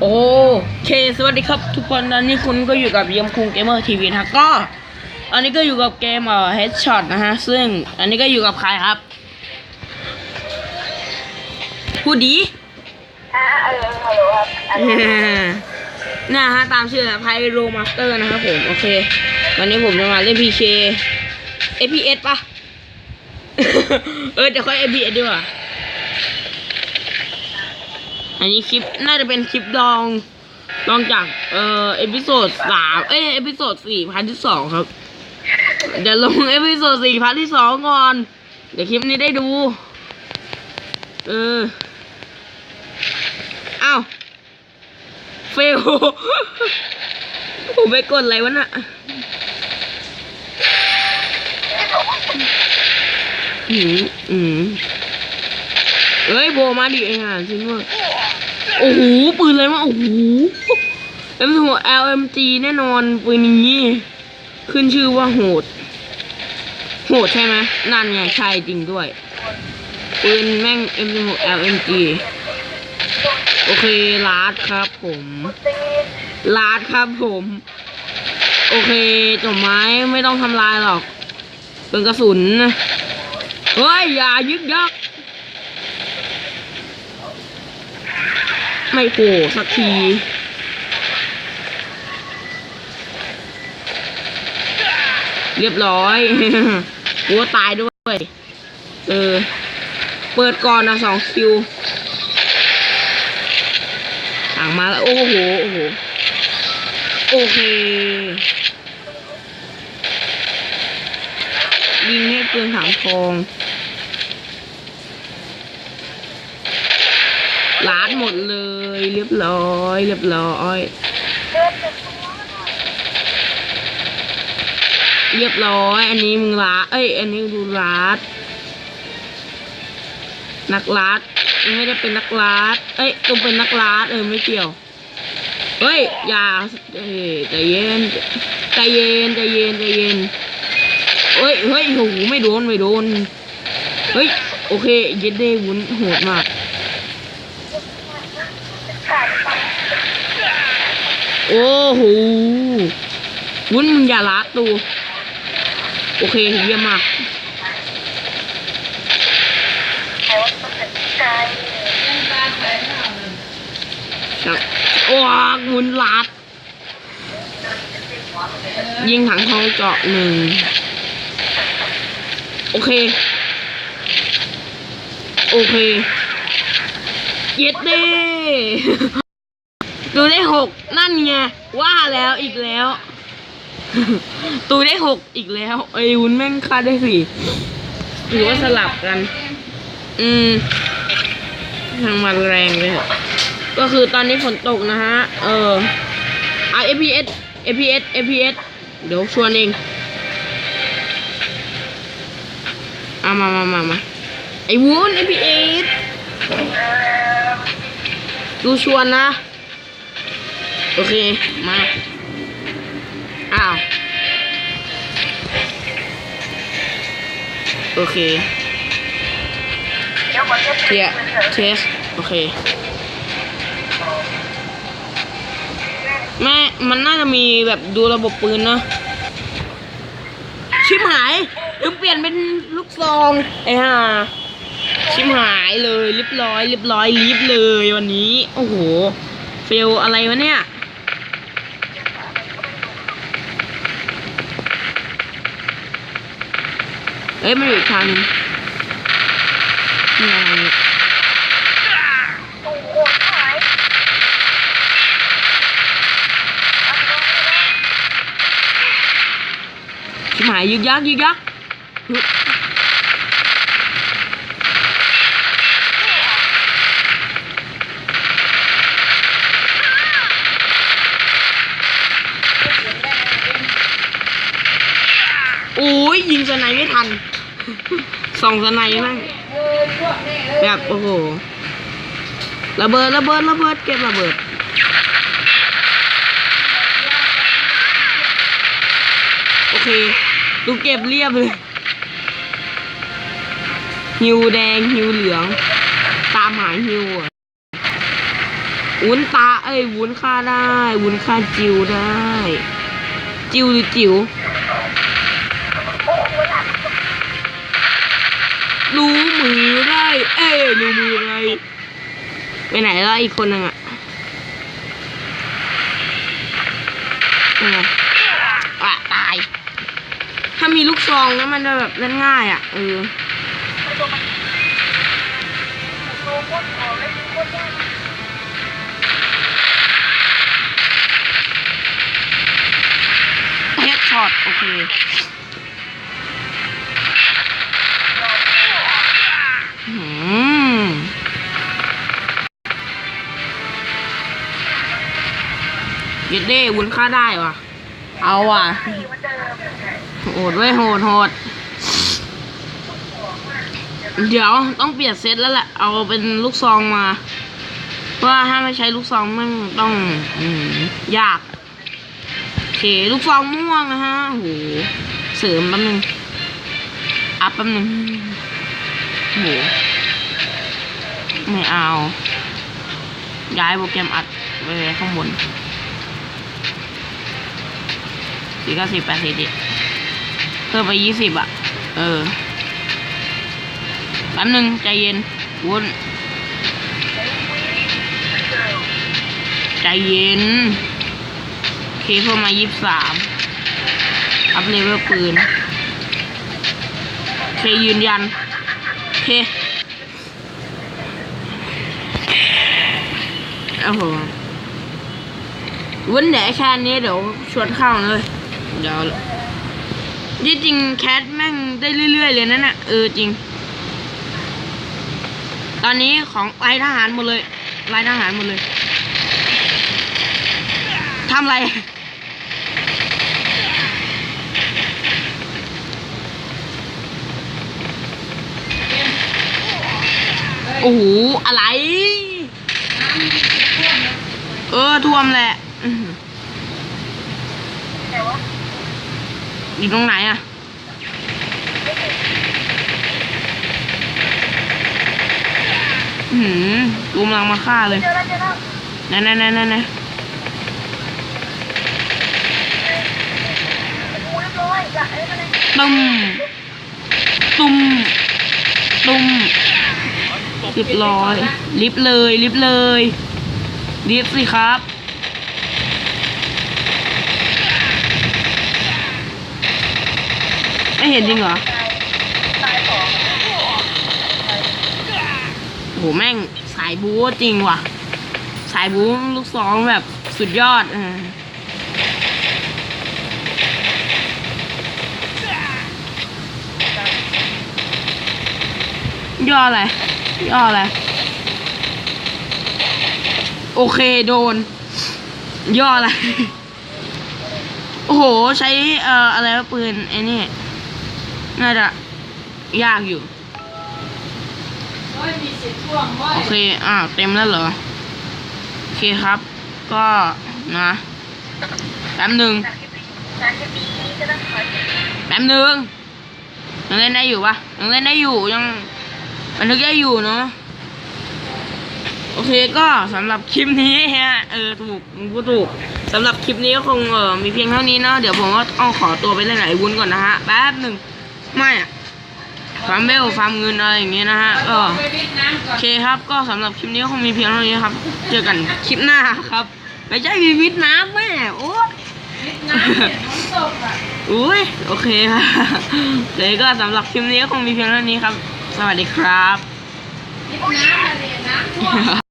โอเค สวัสดีครับทุกคนตอนนี้คุณก็อยู่กับเยี่ยมคุงเกมเมอร์ทีวีนะฮะก็ อันนี้ก็อยู่กับเกมเอ่อ Headshot นะฮะ ซึ่งอันนี้ก็อยู่กับใครครับ ผู้ดีอ่าเออฮัลโหลครับอันนี้นะฮะ ตามชื่อไพโรมาสเตอร์นะครับผม โอเค วันนี้ผมจะมาเล่น PK FPS ปะเออเดี๋ยวค่อย FPS ดีกว่า อันนี้คลิปน่าจะเป็นคลิปดองดองจากเอ่อเอพิโซดสามเอ้ยเอพิโซดสี่พาร์ทที่สองครับ เดี๋ยวลงเอพิโซดสี่พาร์ทที่สองก่อน เดี๋ยวคลิปนี้ได้ดู เอออ้าวเฟลผมไปกดอะไรวะน่ะอืมอืมเอ้ยโบมาดิไอ้ห่าจริงว่า โอ้โหปืนอะไรวะโอ้โหเอ็มหัว LMG แน่นอนปืนนี้ ขึ้นชื่อว่าโหด โหดใช่ไหมนั่นไงใช่จริงด้วย ปืนแม่ง M16 LMG โอเคลาดครับผมลาดครับผม โอเคจบไม้ไม่ต้องทำลายหรอกเป็นกระสุนนะเฮ้ย อย่ายึกยัก ไม่โผล่สักทีเรียบร้อยกลัวตายด้วย เออ เปิดก่อนนะสองคิวต่างมาแล้ว โอ้โห โอ้โห โอเค ยิงให้เกินถังทอง ล้านหมดเลย เรียบร้อย เรียบร้อย เรียบร้อย อันนี้มึงลาเอ้ย อันนี้ดูลาดนักลาดยังไม่ได้เป็นนักลาดเอ้ยต้องเป็นนักลาดเออไม่เกี่ยว เฮ้ย อย่าเอ้ยใจเย็นใจเย็นใจเย็นใจเย็นเฮ้ยเฮ้ยโหไม่โดน ไม่โดน เฮ้ย โอเค เย็ดเด้วุ้นโหดมาก โอ้โหวุ้นมึงอย่าละตู โอเคเยี่ยมมากว้าแสงเอาเลยครับว้นลัด ยิงถังทองเจาะหนึ่ง โอเค โอเค เย็ดเด้ ตูได้หกนั่นไงว่าแล้วอีกแล้ว ตูได้หกอีกแล้ว ไอ้วุ้นแม่งคาดได้สี่หรือว่าสลับกัน อืมทางมันแรงเลยเถอะก็คือตอนนี้ฝนตกนะฮะ เออเอา FPS FPS FPS เดี๋ยวชวนเองเอามามามามาไอ้วุ้น FPS ดูชวนนะ โอเค มา อ้าว โอเคเดี๋ยวก่อนจะเทียเทสโอเค แม่ มันน่าจะมีแบบดูระบบปืนนะ ชิบหายลืมเปลี่ยนเป็นลูกซองไอ้ห่าชิบหายเลยเรียบร้อยเรียบร้อยรีบเลยวันนี้ โอ้โห เฟลอะไรวะเนี่ย เอ้ยมันอยู่อีกทางหนึงนี่อะไรเนี่ยโอ้โหหายชิบหายยึกยักยึกยักโอ้ยยิงสไนไม่ทัน ส่องสไนมั่งแบบโอ้โหระเบิดระเบิดระเบิดเก็บระเบิดโอเคดูเก็บเรียบเลยฮิวแดงฮิวเหลือง ตามหาฮิวอะวุ้นตาเอ้ยวุ้นฆ่าได้ วุ้นฆ่าจิวได้ จิวหรือจิ๋ว รู้มือได้เอ้ยรู้มือได้ไปไหนแล้วอีกคนนึงอะยังไงอะตาย ถ้ามีลูกซองแล้วมันจะแบบเล่นง่ายอะเออไปตัวมันตัวโคตรหอมเลยโคตรยากเฮดช็อตโอเค เย็ดเด้วุ้นค่าได้ว่ะ เอาว่ะ โหดเว้ยโหดโหดเดี๋ยวต้องเปลี่ยนเซตแล้วแหละ เอาเป็นลูกซองมา เพราะถ้าไม่ใช้ลูกซองมันต้องอยาก โอเค ลูกซองม่วงนะฮะโหเสริมแป๊บนึง อัพแป๊บนึงโหไม่เอา ย้ายโปรแกรมอัดไปข้างบน สี่เก้าสิบแปดสิบดิเพิ่มไปยี่สิบอะ เออแป๊บนึงใจเย็นวุ้นใจเย็นเคเพิ่มมายี่สิบสามอัพเลเวลปืนเคยืนยันเคโอ้โหวันไหนแค่นี้เดี๋ยวชวนเข้าเลย เดี๋ยวที่จริงแคทแม่งได้เรื่อยๆเลยนั่นน่ะเออจริง ตอนนี้ของลายทหารหมดเลยลายทหารหมดเลยทำอะไรโอ้โห อะไร เออท่วมแหละอื้อหือ แต่ว่า อยู่ตรงไหนอะอืมกูกำลังมาฆ่าเลยนั่นนั่นนั่นนั่นตุ้มตุ้มตุ้มเรียบร้อยลิฟเลยลิฟเลยลิฟสิครับ ห็นจริงเหรอตายตายสองโหแม่งสายบู๊จริงว่ะ สายบู๊ลูกสองแบบสุดยอดเออย่ออะไร ย่ออะไร โอเคโดน ย่ออะไร โอ้โห ใช้ เอ่อ อะไรปืนไอ้นี่ น่าจะยากอยู่ โอ้ยมีสิทธิ์ช่วงเว้ยโอเคอ่าว เต็มแล้วเหรอ โอเคครับ ก็นะแป๊บหนึ่งจากคลิปนี้จากคลิปนี้จะต้องขอแป๊บหนึ่งยังเล่นได้อยู่ปะยังเล่นได้อยู่ยังบันทึกได้อยู่เนาะโอเคก็สำหรับคลิปนี้ฮะเออถูกมึงพูดถูกสำหรับคลิปนี้ก็คงเออมีเพียงเท่านี้เนาะเดี๋ยวผมก็ต้องขอตัวไปเล่นไหนวุ้นก่อนนะฮะแป๊บหนึ่ง ไม่อะฟาร์มเบลฟาร์มเงินอะไรอย่างเงี้ยนะฮะก็ไปวิทย์น้ำก่อโอนเคครับก็สำหรับคลิปนี้ก็คงมีเพียงเท่านี้ครับ เจอกันคลิปหน้าครับ ไม่ใช่มีวิทย์น้ำแม่โอ้ยวิทย์น้ำเนี่ยฝนตกอะอุ้ยโอเคครับเลยก็สำหรับคลิปนี้ก็คงมีเพียงเท่านี้ครับ สวัสดีครับ